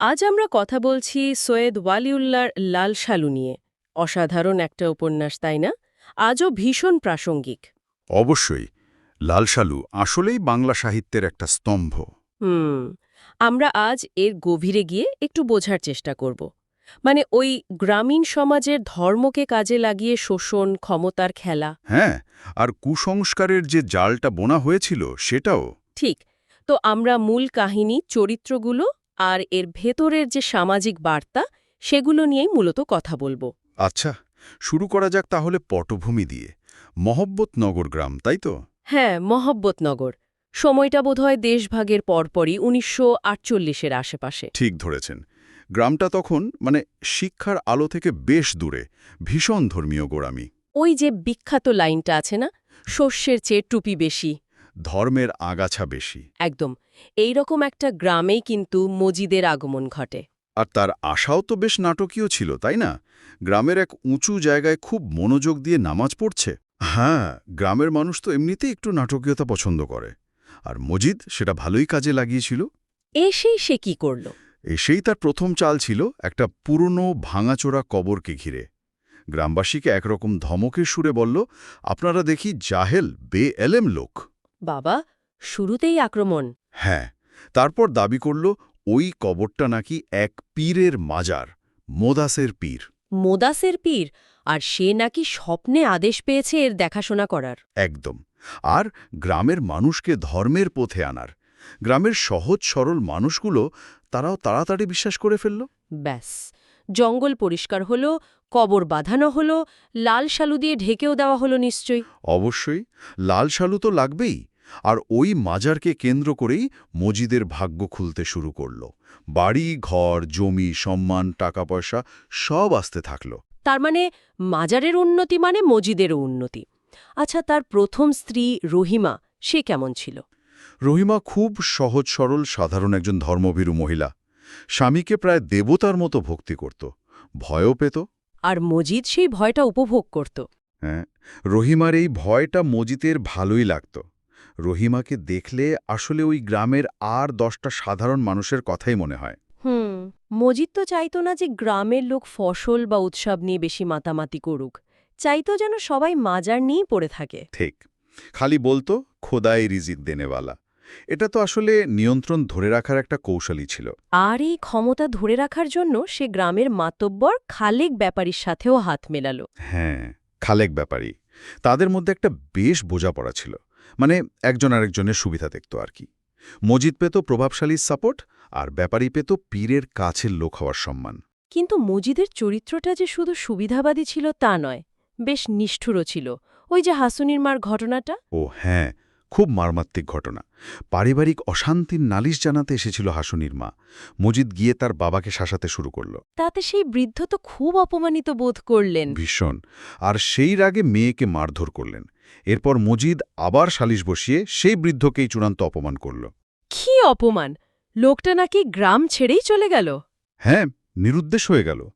আজ আমরা কথা বলছি সৈয়দ ওয়ালিউল্লার লাল শালু নিয়ে। অসাধারণ একটা উপন্যাস তাই না? আজও ভীষণ প্রাসঙ্গিক। অবশ্যই লাল সালু আসলেই বাংলা সাহিত্যের একটা স্তম্ভ। হুম আমরা আজ এর গভীরে গিয়ে একটু বোঝার চেষ্টা করব। মানে ওই গ্রামীণ সমাজের ধর্মকে কাজে লাগিয়ে শোষণ ক্ষমতার খেলা। হ্যাঁ আর কুসংস্কারের যে জালটা বোনা হয়েছিল সেটাও। ঠিক তো আমরা মূল কাহিনী চরিত্রগুলো আর এর ভেতরের যে সামাজিক বার্তা সেগুলো নিয়েই মূলত কথা বলব। আচ্ছা শুরু করা যাক তাহলে পটভূমি দিয়ে। মহব্বতনগর গ্রাম তাই তো? হ্যাঁ মহব্বতনগর। সময়টা বোধহয় দেশভাগের পরপরই উনিশশো আটচল্লিশের আশেপাশে। ঠিক ধরেছেন। গ্রামটা তখন মানে শিক্ষার আলো থেকে বেশ দূরে ভীষণ ধর্মীয় গোড়ামি। ওই যে বিখ্যাত লাইনটা আছে না শস্যের চেয়ে টুপি বেশি। ধর্মের আগাছা বেশি। একদম। এই রকম একটা গ্রামেই কিন্তু মজিদের আগমন ঘটে। আর তার আশাও তো বেশ নাটকীয় ছিল তাই না? গ্রামের এক উঁচু জায়গায় খুব মনোযোগ দিয়ে নামাজ পড়ছে। হ্যাঁ গ্রামের মানুষ তো এমনিতেই একটু নাটকীয়তা পছন্দ করে। আর মজিদ সেটা ভালোই কাজে লাগিয়েছিল। এসেই সে কি করল? এসেই তার প্রথম চাল ছিল একটা পুরনো ভাঙাচোরা কবরকে ঘিরে। গ্রামবাসীকে একরকম ধমকের সুরে বলল আপনারা দেখি জাহেল বে এলেম লোক। বাবা শুরুতেই আক্রমণ। হ্যাঁ তারপর দাবি করল ওই কবরটা নাকি এক পীরের মাজার মোদাসের পীর। মোদাসের পীর? আর সে নাকি স্বপ্নে আদেশ পেয়েছে এর দেখাশোনা করার। একদম। আর গ্রামের মানুষকে ধর্মের পথে আনার। গ্রামের সহজ সরল মানুষগুলো তারাও তাড়াতাড়ি বিশ্বাস করে ফেলল। ব্যাস। জঙ্গল পরিষ্কার হলো কবর বাঁধানো হলো লাল শালু দিয়ে ঢেকেও দেওয়া হলো নিশ্চয়ই। অবশ্যই লাল শালু তো লাগবেই। আর ওই মাজারকে কেন্দ্র করেই মজিদের ভাগ্য খুলতে শুরু করল। বাড়ি ঘর জমি সম্মান টাকা পয়সা সব আসতে থাকল। তার মানে মাজারের উন্নতি মানে মজিদেরও উন্নতি। আচ্ছা তার প্রথম স্ত্রী রহিমা সে কেমন ছিল? রহিমা খুব সহজ সরল সাধারণ একজন ধর্মভীরু মহিলা। স্বামীকে প্রায় দেবতার মতো ভক্তি করত ভয়ও পেত। আর মজিদ সেই ভয়টা উপভোগ করত। হ্যাঁ রহিমার এই ভয়টা মজিতের ভালোই লাগত। রহিমাকে দেখলে আসলে ওই গ্রামের আর দশটা সাধারণ মানুষের কথাই মনে হয়। হুম মজিদ তো চাইত না যে গ্রামের লোক ফসল বা উৎসব নিয়ে বেশি মাতামাতি করুক। চাইতো যেন সবাই মাজার নিয়েই পড়ে থাকে। ঠিক খালি বলতো খোদাই রিজিক দেনেওয়ালা। এটা তো আসলে নিয়ন্ত্রণ ধরে রাখার একটা কৌশলই ছিল। আর এই ক্ষমতা ধরে রাখার জন্য সে গ্রামের মাতব্বর খালেক ব্যাপারীর সাথেও হাত মেলালো। হ্যাঁ খালেক ব্যাপারী। তাদের মধ্যে একটা বেশ বোঝাপড়া ছিল। মানে একজন আরেকজনের সুবিধা দেখত আর কি। মজিদ পেত প্রভাবশালী সাপোর্ট আর ব্যাপারী পেত পীরের কাছের লোক হওয়ার সম্মান। কিন্তু মজিদের চরিত্রটা যে শুধু সুবিধাবাদী ছিল তা নয় বেশ নিষ্ঠুরও ছিল। ওই যে হাসুনির মার ঘটনাটা? ও হ্যাঁ খুব মারমাত্মিক ঘটনা। পারিবারিক অশান্তির নালিশ জানাতে এসেছিল হাসুনির মা। মজিদ গিয়ে তার বাবাকে শাসাতে শুরু করল। তাতে সেই বৃদ্ধ তো খুব অপমানিত বোধ করলেন। ভীষণ। আর সেই রাগে মেয়েকে মারধর করলেন। এরপর মজিদ আবার সালিশ বসিয়ে সেই বৃদ্ধকেই চূড়ান্ত অপমান করল। কি অপমান? লোকটা নাকি গ্রাম ছেড়েই চলে গেল? হ্যাঁ নিরুদ্দেশ হয়ে গেল।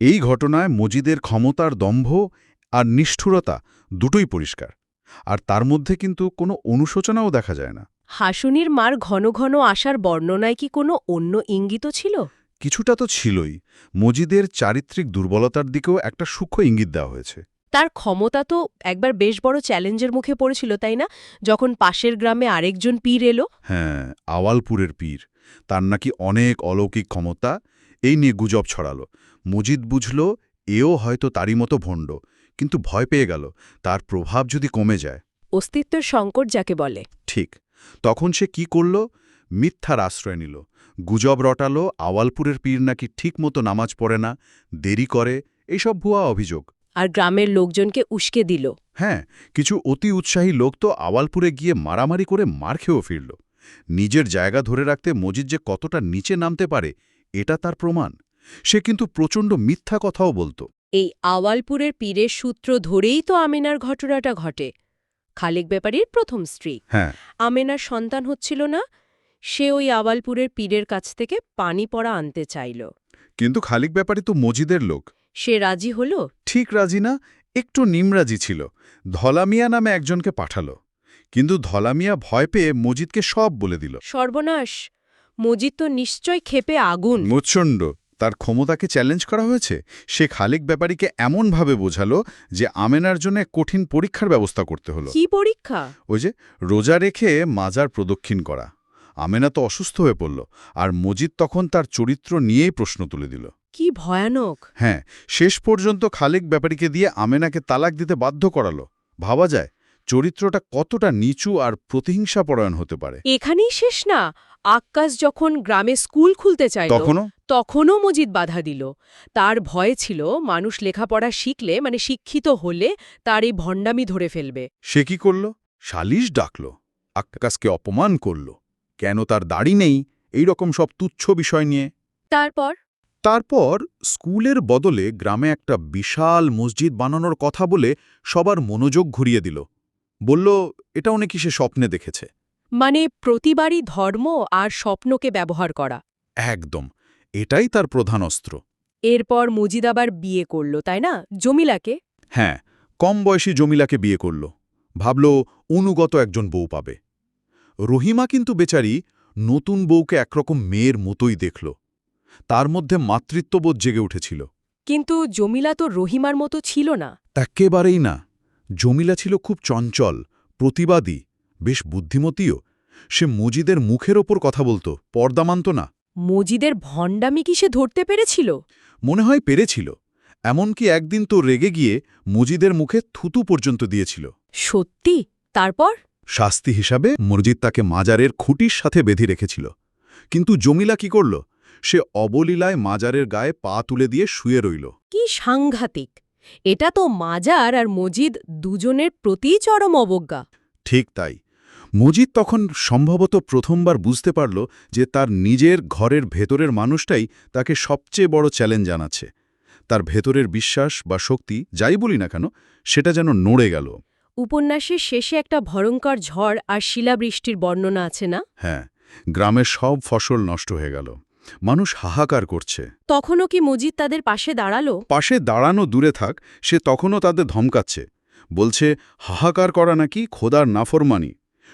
এই ঘটনায় মজিদের ক্ষমতার দম্ভ আর নিষ্ঠুরতা দুটোই পরিষ্কার। আর তার মধ্যে কিন্তু কোনো অনুশোচনাও দেখা যায় না। হাসুনির মার ঘন ঘন আসার বর্ণনায় কি কোনো অন্য ইঙ্গিতও ছিল? কিছুটা তো ছিলই। মজিদের চারিত্রিক দুর্বলতার দিকেও একটা সূক্ষ্ম ইঙ্গিত দেওয়া হয়েছে। তার ক্ষমতা তো একবার বেশ বড় চ্যালেঞ্জের মুখে পড়েছিল তাই না? যখন পাশের গ্রামে আরেকজন পীর এলো। হ্যাঁ আওয়ালপুরের পীর। তার নাকি অনেক অলৌকিক ক্ষমতা এই নিয়ে গুজব ছড়ালো। মজিদ বুঝল এও হয়তো তারই মতো ভণ্ড। কিন্তু ভয় পেয়ে গেল তার প্রভাব যদি কমে যায়। অস্তিত্বের সংকট যাকে বলে। ঠিক তখন সে কি করল? মিথ্যার আশ্রয় নিল গুজব রটালো আওয়ালপুরের পীর নাকি ঠিকমতো নামাজ পড়ে না দেরি করে এসব ভুয়া অভিযোগ। আর গ্রামের লোকজনকে উস্কে দিল। হ্যাঁ কিছু অতি উৎসাহী লোক তো আওয়ালপুরে গিয়ে মারামারি করে মার খেয়েও ফিরল। নিজের জায়গা ধরে রাখতে মজিদ যে কতটা নিচে নামতে পারে এটা তার প্রমাণ। সে কিন্তু প্রচণ্ড মিথ্যা কথাও বলতো। এই আওয়ালপুরের পীরের সূত্র ধরেই তো আমেনার ঘটনাটা ঘটে। খালেক ব্যাপারীর প্রথম স্ত্রী। হ্যাঁ। আমেনার সন্তান হচ্ছিল না সে ওই আওয়ালপুরের পীরের কাছ থেকে পানি পড়া আনতে চাইল। কিন্তু খালিক ব্যাপারী তো মজিদের লোক। সে রাজি হল? ঠিক রাজি না একটু নিমরাজি ছিল। ধলামিয়া নামে একজনকে পাঠালো। কিন্তু ধলামিয়া ভয় পেয়ে মজিদকে সব বলে দিল। সর্বনাশ! মজিদ তো নিশ্চয় ক্ষেপে আগুন। মুচ্ছণ্ড তার ক্ষমতাকে চ্যালেঞ্জ করা হয়েছে? সে খালিক ব্যাপারীকে এমনভাবে বোঝালো যে আমেনার জন্য কঠিন পরীক্ষার ব্যবস্থা করতে হলো। কি পরীক্ষা? ওই যে রোজা রেখে মাজার প্রদক্ষিণ করা। আমেনা তো অসুস্থ হয়ে পড়ল আর মজিদ তখন তার চরিত্র নিয়েই প্রশ্ন তুলে দিল। কি ভয়ানক! হ্যাঁ শেষ পর্যন্ত খালিক ব্যাপারীকে দিয়ে আমেনাকে তালাক দিতে বাধ্য করালো। ভাবা যায় চরিত্রটা কতটা নিচু আর প্রতিহিংসাপরায়ণ হতে পারে। এখানেই শেষ না। আক্কাস যখন গ্রামে স্কুল খুলতে চাইল তখনও? তখনও মজিদ বাধা দিল। তার ভয় ছিল মানুষ লেখাপড়া শিখলে মানে শিক্ষিত হলে তার এই ভণ্ডামি ধরে ফেলবে। সে কি করল? সালিশ ডাকল। আক্কাসকে অপমান করল। কেন তার দাড়ি নেই? এই রকম সব তুচ্ছ বিষয় নিয়ে। তারপর? তারপর স্কুলের বদলে গ্রামে একটা বিশাল মসজিদ বানানোর কথা বলে সবার মনোযোগ ঘুরিয়ে দিল। বলল এটাও নাকি সে স্বপ্নে দেখেছে? মানে প্রতিবারই ধর্ম আর স্বপ্নকে ব্যবহার করা। একদম। এটাই তার প্রধান অস্ত্র। এরপর মজিদ আবার বিয়ে করল তাই না? জমিলাকে? হ্যাঁ কম বয়সী জমিলাকে বিয়ে করল। ভাবল অনুগত একজন বউ পাবে। রহিমা কিন্তু বেচারি নতুন বউকে একরকম মেয়ের মতোই দেখল। তার মধ্যে মাতৃত্ববোধ জেগে উঠেছিল। কিন্তু জমিলা তো রহিমার মতো ছিল না। একেবারেই না। জমিলা ছিল খুব চঞ্চল প্রতিবাদী বেশ বুদ্ধিমতীও। সে মজিদের মুখের ওপর কথা বলতো পর্দা মানত না। মজিদের ভণ্ডামি কি সে ধরতে পেরেছিল? মনে হয় পেরেছিল। এমনকি একদিন তো রেগে গিয়ে মজিদের মুখে থুতু পর্যন্ত দিয়েছিল। সত্যি? তারপর? শাস্তি হিসাবে মসজিদ তাকে মাজারের খুঁটির সাথে বেঁধে রেখেছিল। কিন্তু জমিলা কি করল? সে অবলীলায় মাজারের গায়ে পা তুলে দিয়ে শুয়ে রইল। কি সাংঘাতিক! এটা তো মাজার আর মজিদ দুজনের প্রতি চরম অবজ্ঞা। ঠিক তাই। মজিদ তখন সম্ভবত প্রথমবার বুঝতে পারল যে তার নিজের ঘরের ভেতরের মানুষটাই তাকে সবচেয়ে বড় চ্যালেঞ্জ জানাচ্ছে। তার ভেতরের বিশ্বাস বা শক্তি যাই বলি না কেন সেটা যেন নড়ে গেল। উপন্যাসের শেষে একটা ভয়ঙ্কর ঝড় আর শিলাবৃষ্টির বর্ণনা আছে না? হ্যাঁ গ্রামের সব ফসল নষ্ট হয়ে গেল। মানুষ হাহাকার করছে। তখনও কি মজিদ তাদের পাশে দাঁড়াল? পাশে দাঁড়ানো দূরে থাক সে তখনও তাদের ধমকাচ্ছে। বলছে হাহাকার করা নাকি খোদার নাফরমানি।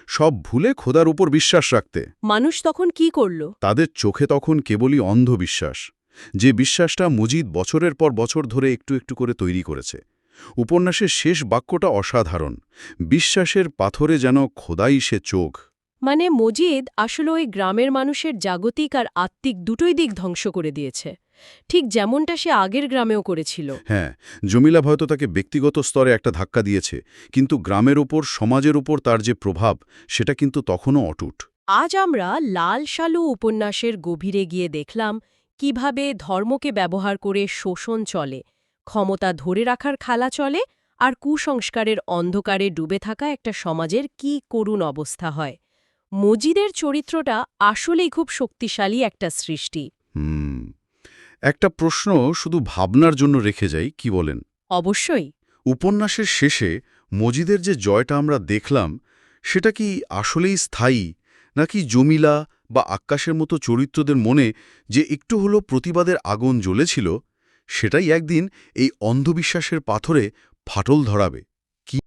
সব ভুলে খোদার উপর বিশ্বাস রাখতে। মানুষ তখন কি করল? তাদের চোখে তখন কেবলই অন্ধবিশ্বাস যে বিশ্বাসটা মুজিদ বছরের পর বছর ধরে একটু একটু করে তৈরি করেছে। উপন্যাসের শেষ বাক্যটা অসাধারণ বিশ্বাসের পাথরে যেন খোদাই সে চোখ। মানে মজিদ আসলে ওই গ্রামের মানুষের জাগতিক আর আত্মিক দুটোই দিক ধ্বংস করে দিয়েছে। ঠিক যেমনটা সে আগের গ্রামেও করেছিল। হ্যাঁ জমিলা হয়তো তাকে ব্যক্তিগত স্তরে একটা ধাক্কা দিয়েছে কিন্তু গ্রামের ওপর সমাজের ওপর তার যে প্রভাব সেটা কিন্তু তখনও অটুট। আজ আমরা লাল শালু উপন্যাসের গভীরে গিয়ে দেখলাম কীভাবে ধর্মকে ব্যবহার করে শোষণ চলে ক্ষমতা ধরে রাখার খালা চলে আর কুসংস্কারের অন্ধকারে ডুবে থাকা একটা সমাজের কি করুণ অবস্থা হয়। মজিদের চরিত্রটা আসলেই খুব শক্তিশালী একটা সৃষ্টি। হুম একটা প্রশ্ন শুধু ভাবনার জন্য রেখে যাই কি বলেন? অবশ্যই। উপন্যাসের শেষে মজিদের যে জয়টা আমরা দেখলাম সেটা কি আসলেই স্থায়ী নাকি জমিলা বা আকাশের মতো চরিত্রদের মনে যে একটু হলো প্রতিবাদের আগুন জ্বলেছিল সেটাই একদিন এই অন্ধবিশ্বাসের পাথরে ফাটল ধরাবে?